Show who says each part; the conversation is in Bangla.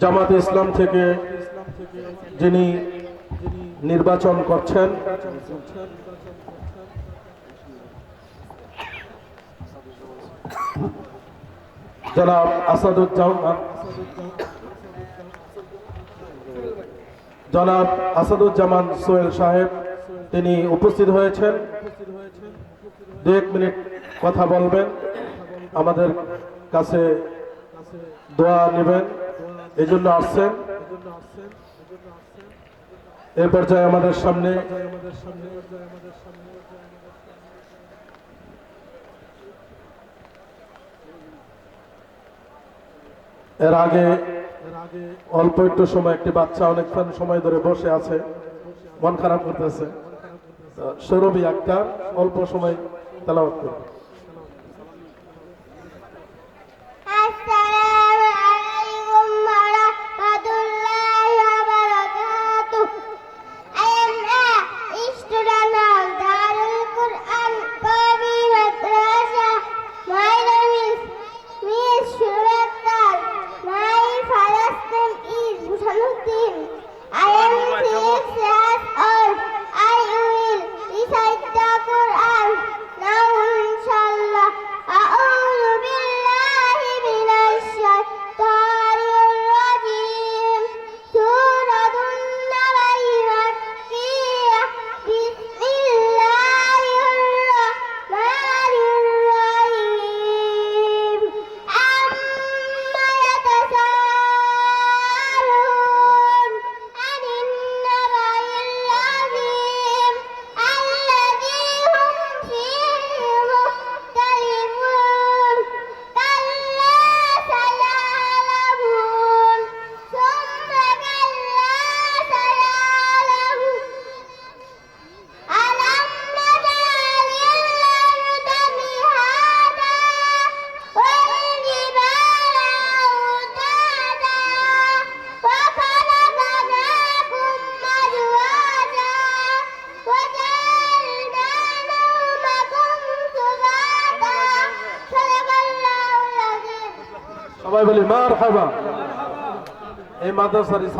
Speaker 1: জামাতে ইসলাম থেকে যিনি নির্বাচন করছেন, জনাব আসাদুজ্জামান জনাব আসাদুজ্জামান সোহেল সাহেব, তিনি উপস্থিত হয়েছেন। দু এক মিনিট কথা বলবেন। আমাদের কাছে দোয়া নেবেন, এই জন্য আসছেন। এ পর্যায়ে আমাদের সামনে এর আগে অল্প একটু সময়, একটি বাচ্চা অনেকক্ষণ সময় ধরে বসে আছে, মন খারাপ করতেছে। সৌরভী আক্তার, অল্প সময় তেলাওয়াত করবে সবাই বলি মার হাবা এই মাদ্রাসার